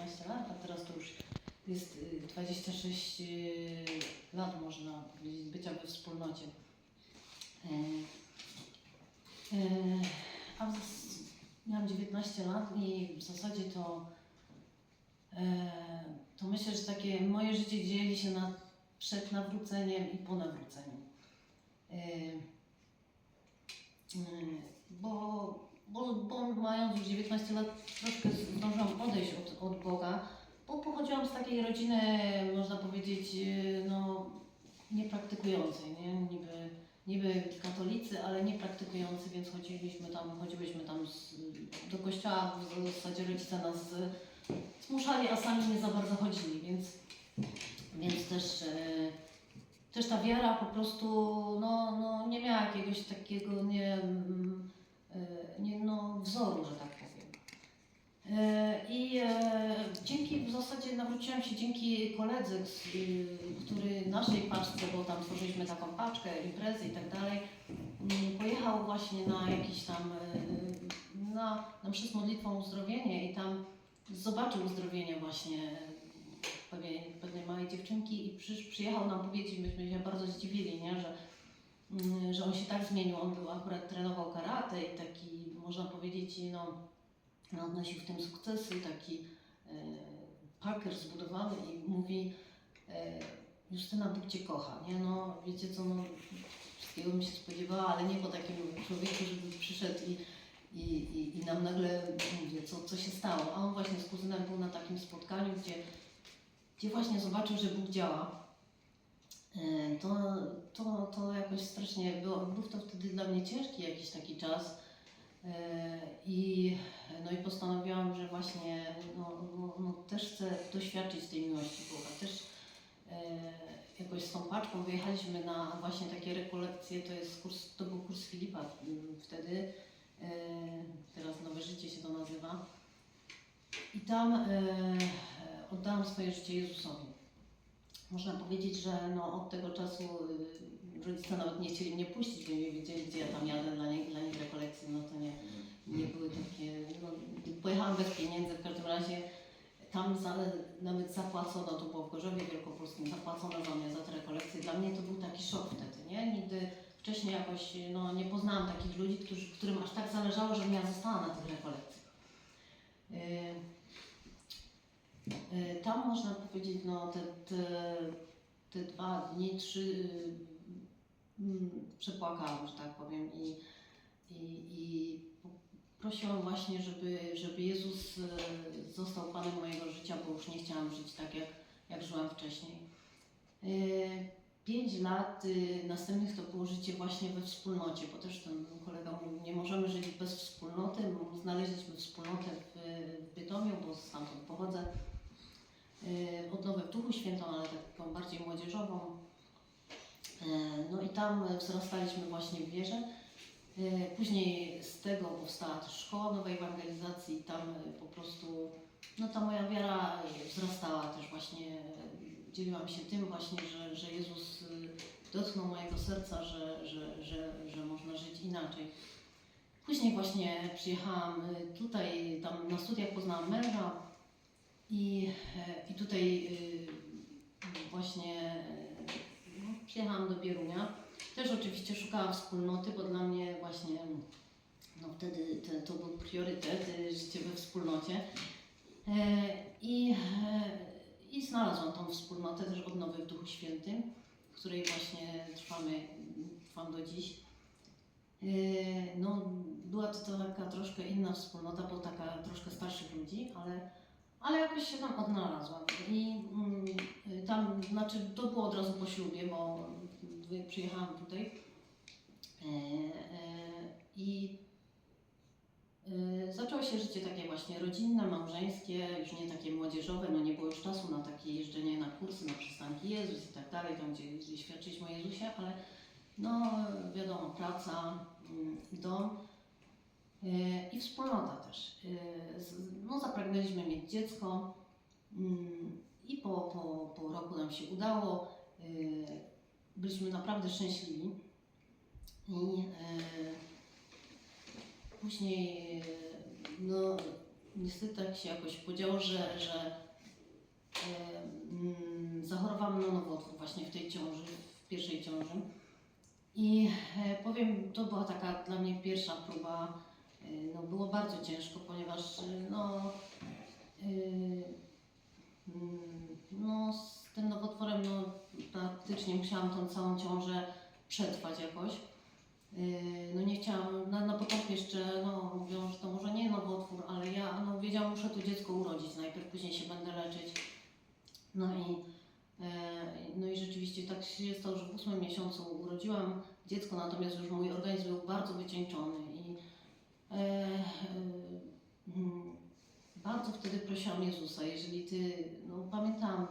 19 lat, a teraz to już jest y, 26 y, lat, można powiedzieć, bycia we wspólnocie. E, e, A miałam 19 lat i w zasadzie to, e, to myślę, że takie moje życie dzieli się na przed nawróceniem i po nawróceniu. Bo, bo, bo mając już 19 lat troszkę zdążyłam odejść od, od Boga, bo pochodziłam z takiej rodziny, można powiedzieć, e, no, niepraktykującej, nie? Niby, niby katolicy, ale niepraktykujący, więc chodziliśmy tam, chodziłyśmy tam z, do kościoła, w zasadzie rodzice nas zmuszali, a sami nie za bardzo chodzili, więc, więc też, e, też ta wiara po prostu no, no, nie miała jakiegoś takiego nie, wzoru, że tak powiem. E, I e, dzięki, w zasadzie nawróciłam się dzięki koledze, y, który naszej paczce, bo tam tworzyliśmy taką paczkę, imprezy i tak dalej, mm, pojechał właśnie na jakiś tam, y, na, na mszy modlitwą uzdrowienie i tam zobaczył uzdrowienie właśnie pewnej, pewnej małej dziewczynki i przysz, przyjechał nam powiedzieć, myśmy się bardzo zdziwili, nie, że, że on się tak zmienił, on był akurat trenował karate i taki, można powiedzieć, no, no, odnosił w tym sukcesy, taki e, Parker zbudowany i mówi e, Justyna, Bóg Cię kocha, nie? No, wiecie co, no, wszystkiego bym się spodziewała, ale nie po takim człowieku, żeby przyszedł i, i, i, i nam nagle mówię, co, co się stało. A on właśnie z kuzynem był na takim spotkaniu, gdzie, gdzie właśnie zobaczył, że Bóg działa. E, To, to, to jakoś strasznie było, był to wtedy dla mnie ciężki jakiś taki czas. E, I, no i postanowiłam, że właśnie no, no, no, też chcę doświadczyć tej miłości Boga. Też e, jakoś z tą paczką wyjechaliśmy na właśnie takie rekolekcje, to jest kurs, to był kurs Filipa mm, wtedy, teraz Nowe Życie się to nazywa. I tam oddałam swoje życie Jezusowi. Można powiedzieć, że no, od tego czasu y, rodzice nawet nie chcieli mnie puścić, bo nie wiedzieli, gdzie ja tam jadę dla nich, dla nich rekolekcje, no to nie, nie były takie, no, pojechałam bez pieniędzy, w każdym razie tam za, nawet zapłacono, to było w Gorzowie Wielkopolskim, zapłacono za mnie za te rekolekcje. Dla mnie to był taki szok wtedy, nie? Nigdy wcześniej jakoś no, nie poznałam takich ludzi, którzy, którym aż tak zależało, żebym ja została na tych rekolekcjach. Y, y, Tam można powiedzieć, no te, te, te dwa dni, trzy y, mm, przepłakałam, że tak powiem i, i, i prosiłam właśnie, żeby, żeby Jezus y, został Panem mojego życia, bo już nie chciałam żyć tak, jak, jak żyłam wcześniej. Y, Pięć lat y, następnych to było życie właśnie we wspólnocie, bo też ten kolega mówił, nie możemy żyć bez wspólnoty. Znaleźliśmy wspólnotę w Bytomiu, bo stamtąd pochodzę. Y, Odnowę w Duchu Świętą, ale taką bardziej młodzieżową. Y, No i tam wzrastaliśmy właśnie w wierze. Y, Później z tego powstała też szkoła nowej ewangelizacji i tam po prostu no ta moja wiara wzrastała też właśnie, dzieliłam się tym właśnie, że, że Jezus dotknął mojego serca, że, że, że, że można żyć inaczej. Później właśnie przyjechałam tutaj, tam na studiach poznałam męża i, e, i tutaj y, właśnie y, no, przyjechałam do Bierunia. Też oczywiście szukałam wspólnoty, bo dla mnie właśnie no wtedy te, to był priorytet, y, życie we wspólnocie. E, I, e, I znalazłam tą wspólnotę też odnowy w Duchu Świętym, w której właśnie trwamy, trwam do dziś. No, była to taka troszkę inna wspólnota, bo taka troszkę starszych ludzi, ale, ale jakoś się tam odnalazłam. I mm, y, tam, znaczy to było od razu po ślubie, bo przyjechałam tutaj. E, e, I y, zaczęło się życie takie właśnie rodzinne, małżeńskie, już nie takie młodzieżowe, no nie było już czasu na takie jeżdżenie na kursy, na przystanki Jezus i tak dalej, tam gdzie, gdzie świadczyliśmy o Jezusie, ale no wiadomo, praca, mm, dom i wspólnota też. Z- No zapragnęliśmy mieć dziecko mm, i po, po, po roku nam się udało. Y, Byliśmy naprawdę szczęśliwi. I e, później e, no, niestety tak się jakoś podziało, że, że e, mm, zachorowałam na nowotwór właśnie w tej ciąży, w pierwszej ciąży. I e, powiem, to była taka dla mnie pierwsza próba. E, no, było bardzo ciężko, ponieważ e, no, e, mm, no, z tym nowotworem no, praktycznie musiałam tą całą ciążę przetrwać jakoś. No nie chciałam, na, na początku jeszcze no, mówią, że to może nie nowotwór, ale ja no, wiedziałam, muszę to dziecko urodzić najpierw, później się będę leczyć. No i, e, no i rzeczywiście tak się stało, że w ósmym miesiącu urodziłam dziecko, natomiast już mój organizm był bardzo wycieńczony bardzo wtedy prosiłam Jezusa, jeżeli Ty, no pamiętam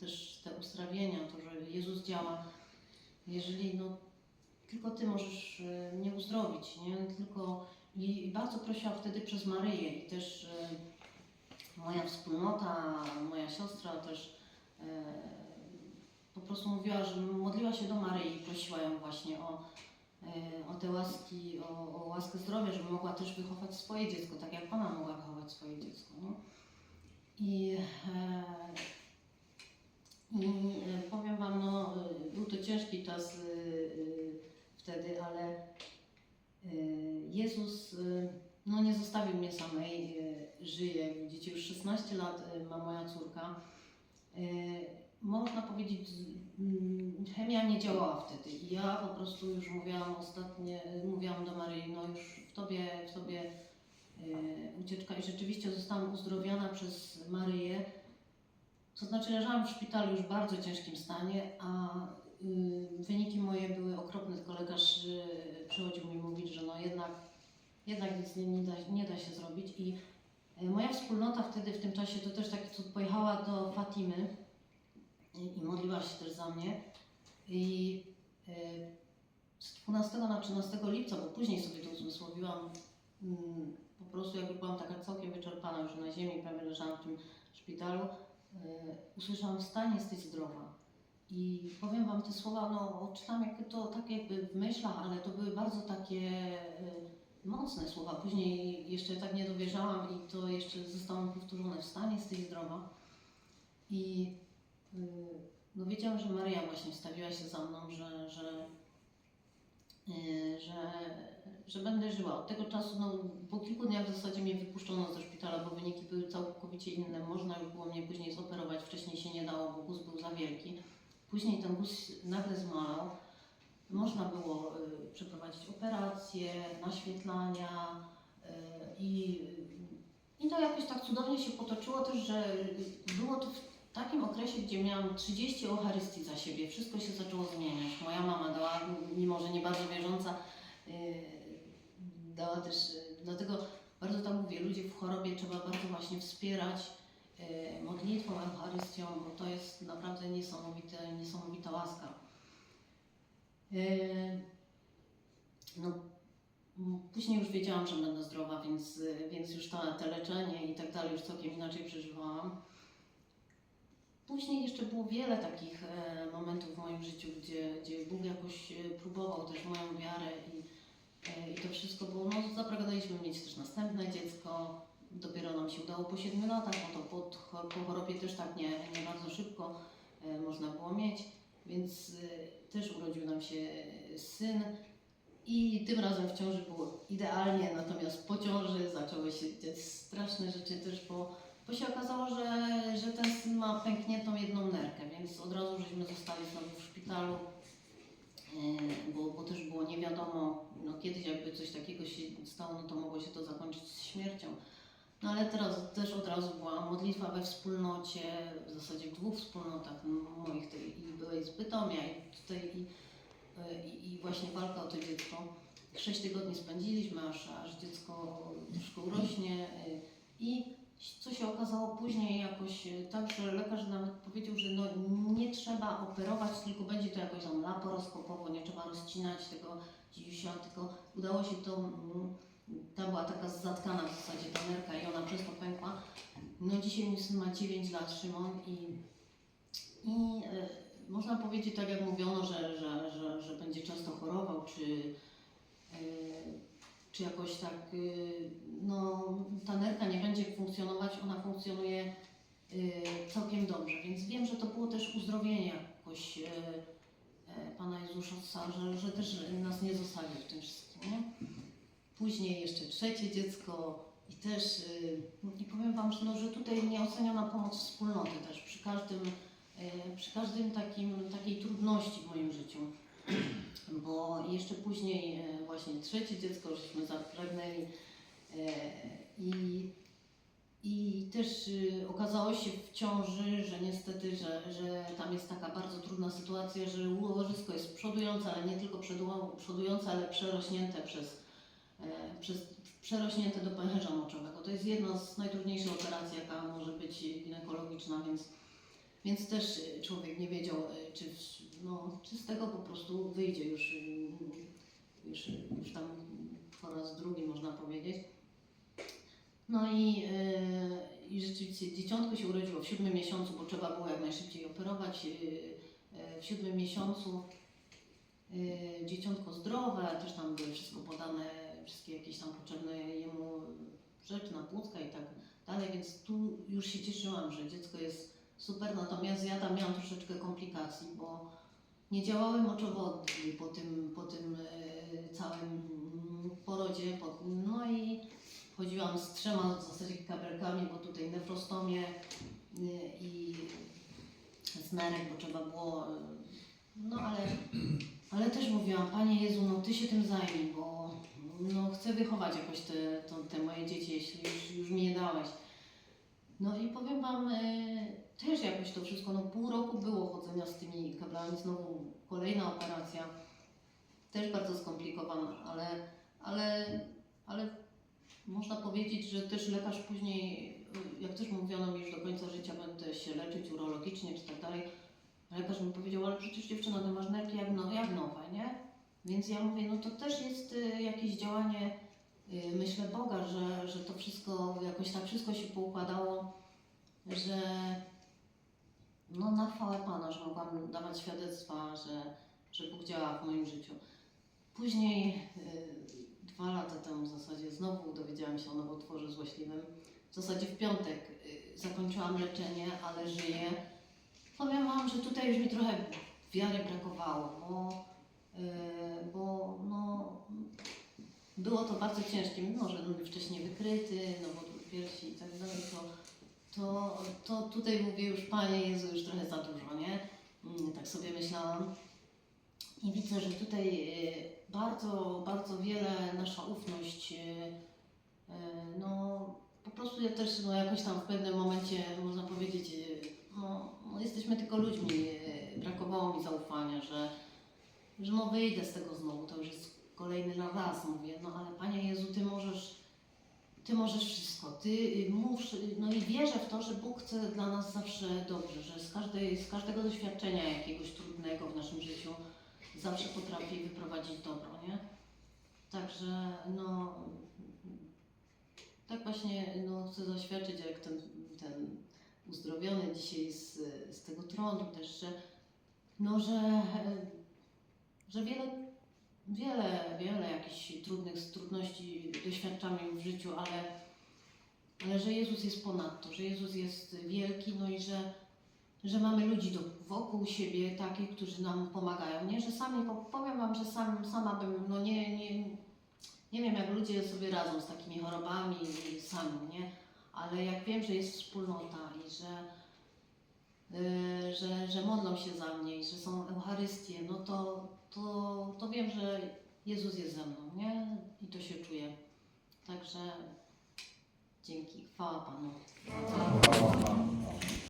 też te ustrawienia, to, że Jezus działa, jeżeli no tylko Ty możesz e, mnie uzdrowić, nie? Tylko i, bardzo prosiłam wtedy przez Maryję i też e, moja wspólnota, moja siostra też e, po prostu mówiła, że modliła się do Maryi i prosiła ją właśnie o, e, o te łaski, o, o łaskę zdrowia, żeby mogła też wychować swoje dziecko, tak jak ona mogła wychować swoje dziecko. Nie? I e, i e, powiem Wam, no, e, był to ciężki czas e, e, wtedy, ale e, Jezus e, no, nie zostawił mnie samej, e, żyje. Widzicie, już 16 lat e, ma moja córka. Można powiedzieć, mm, chemia nie działała wtedy. Ja po prostu już mówiłam ostatnie, mówiłam do Maryi, no już w Tobie, w Tobie e, ucieczka. I rzeczywiście zostałam uzdrowiona przez Maryję. To znaczy leżałam w szpitalu już w bardzo ciężkim stanie, a y, wyniki moje były okropne, tylko lekarz y, przychodził mi mówić, że no jednak, jednak nic nie, nie, da, nie da się zrobić. I y, moja wspólnota wtedy w tym czasie to też taki cud pojechała do Fatimy i, modliła się też za mnie. I y, z 12 na 13 lipca, bo później sobie to uzmysłowiłam, mm, po prostu jakby byłam taka całkiem wyczerpana już na ziemi, prawie leżałam w tym szpitalu, e, usłyszałam wstań, jesteś zdrowa. I powiem Wam te słowa, no odczytam jak to tak jakby w myślach, ale to były bardzo takie e, mocne słowa. Później jeszcze tak nie dowierzałam i to jeszcze zostało mi powtórzone, wstań, jesteś zdrowa. I no wiedziałam, że Maryja właśnie wstawiła się za mną, że, że, e, że, że będę żyła. Od tego czasu, no, po kilku dniach w zasadzie mnie wypuszczono ze szpitala, bo wyniki były całkowicie inne. Można już było mnie później zoperować, wcześniej się nie dało, bo guz był za wielki. Później ten guz nagle zmalał. Można było y, przeprowadzić operacje, naświetlania y, i, i to jakoś tak cudownie się potoczyło też, że było to w okresie, gdzie miałam 30 Eucharystii za siebie. Wszystko się zaczęło zmieniać. Moja mama dała, mimo że nie bardzo wierząca, y, dała też, y, dlatego bardzo tak mówię, ludzi w chorobie trzeba bardzo właśnie wspierać y, modlitwą, Eucharystią, bo to jest naprawdę niesamowite, niesamowita łaska. No, później już wiedziałam, że będę zdrowa, więc, więc już to, leczenie i tak dalej już całkiem inaczej przeżywałam. Później jeszcze było wiele takich e, momentów w moim życiu, gdzie, gdzie Bóg jakoś e, próbował też moją wiarę i, e, i to wszystko było, no zapragnęliśmy mieć też następne dziecko, dopiero nam się udało po 7 latach, no to po, po chorobie też tak nie, nie bardzo szybko można było mieć, więc też urodził nam się syn i tym razem w ciąży było idealnie, natomiast po ciąży zaczęły się dziać straszne rzeczy też, bo, bo się okazało, że, że ten syn ma pękniętą jedną nerkę, więc od razu żeśmy zostali znowu w szpitalu, e, bo, bo też było nie wiadomo, no kiedyś jakby coś takiego się stało, no to mogło się to zakończyć śmiercią. No ale teraz też od razu była modlitwa we wspólnocie, w zasadzie w dwóch wspólnotach no, moich, tej, i byłej z Bytomia i tutaj i, e, i, i właśnie walka o to dziecko. Sześć tygodni spędziliśmy, aż, aż dziecko troszkę urośnie e, i co się okazało później jakoś e, tak, że lekarz nawet powiedział, że no nie trzeba operować, tylko będzie to jakoś tam laparoskopowo, nie trzeba rozcinać tego dziusia, tylko udało się to, mm, ta była taka zatkana w zasadzie ta nerka i ona przez to pękła. No dzisiaj mój syn ma 9 lat, Szymon i, i e, można powiedzieć tak jak mówiono, że, że, że, że będzie często chorował, czy e, czy jakoś tak, y, no ta nerka nie będzie funkcjonować, ona funkcjonuje y, całkiem dobrze, więc wiem, że to było też uzdrowienie jakoś y, Pana Jezusa, że, że też nas nie zostawił w tym wszystkim, nie? Później jeszcze trzecie dziecko i też, y, i powiem Wam, że, no, że tutaj nieoceniona pomoc wspólnoty też przy każdym, przy każdym takim, takiej trudności w moim życiu. Bo jeszcze później e, właśnie trzecie dziecko żeśmy zapragnęli e, i, i też y, okazało się w ciąży, że niestety, że, że tam jest taka bardzo trudna sytuacja, że łożysko jest przodujące, ale nie tylko przodu- przodujące, ale przerośnięte przez, e, przez przerośnięte do pęcherza moczowego. To jest jedna z najtrudniejszych operacji, jaka może być ginekologiczna, więc, więc też y, człowiek nie wiedział, y, czy, no, czy z tego po prostu wyjdzie już, y, już, już tam po raz drugi można powiedzieć. No i, i rzeczywiście dzieciątko się urodziło w siódmym miesiącu, bo trzeba było jak najszybciej operować. W siódmym miesiącu dzieciątko zdrowe, też tam były wszystko podane, wszystkie jakieś tam potrzebne jemu rzeczy na płucka i tak dalej, więc tu już się cieszyłam, że dziecko jest super, natomiast ja tam miałam troszeczkę komplikacji, bo nie działały moczowody po tym, po tym e, całym mm, porodzie, po, no i chodziłam z trzema w zasadzie kabelkami, bo tutaj nefrostomię y, i smerek, bo trzeba było, y, no ale, ale też mówiłam, Panie Jezu, no Ty się tym zajmij, bo no, chcę wychować jakoś te, to, te moje dzieci, jeśli już, już mi je dałeś. No i powiem Wam, y, też jakoś to wszystko, no pół roku było chodzenia z tymi kablami, znowu kolejna operacja, też bardzo skomplikowana, ale, ale, ale można powiedzieć, że też lekarz później, jak też mówiono mi, że do końca życia będę się leczyć urologicznie czy tak dalej, lekarz mi powiedział, ale przecież dziewczyno, ty masz nerki jak, no, jak nowe, nie? Więc ja mówię, no to też jest y, jakieś działanie, myślę Boga, że, że to wszystko, jakoś tak wszystko się poukładało, że no na chwałę Pana, że mogłam dawać świadectwa, że, że Bóg działa w moim życiu. Później y, dwa lata temu w zasadzie znowu dowiedziałam się o nowotworze złośliwym. W zasadzie w piątek y, zakończyłam leczenie, ale żyję. Powiem Wam, że tutaj już mi trochę wiary brakowało, bo, y, bo no, było to bardzo ciężkie, mimo że był wcześniej wykryty, nowotwór piersi i tak dalej, to, to, to tutaj mówię już, Panie Jezu, już trochę za dużo, nie? Mm, Tak sobie myślałam. I widzę, że tutaj y, bardzo, bardzo wiele nasza ufność, y, y, no po prostu ja też no, jakoś tam w pewnym momencie, można powiedzieć, no, no jesteśmy tylko ludźmi, brakowało mi zaufania, że, że no wyjdę z tego znowu, to już jest kolejny raz mówię, no ale Panie Jezu, Ty możesz, Ty możesz wszystko, Ty y, mów, no i wierzę w to, że Bóg chce dla nas zawsze dobrze, że z, każdej, z każdego doświadczenia jakiegoś trudnego w naszym życiu zawsze potrafi wyprowadzić dobro, nie? Także no tak właśnie no, chcę zaświadczyć, jak ten, ten uzdrowiony dzisiaj z, z tego trądu też, że no, że, że wiele, wiele, wiele jakichś trudnych trudności doświadczamy w życiu, ale, ale że Jezus jest ponad to, że Jezus jest wielki, no i że, że mamy ludzi do, wokół siebie takich, którzy nam pomagają, nie? Że sami, po- powiem Wam, że sam, sama bym, no nie, nie, nie wiem jak ludzie sobie radzą z takimi chorobami sami, nie? Ale jak wiem, że jest wspólnota i że, yy, że, że modlą się za mnie i że są Eucharystie, no to, to, to wiem, że Jezus jest ze mną, nie? I to się czuję. Także dzięki. Chwała Panu.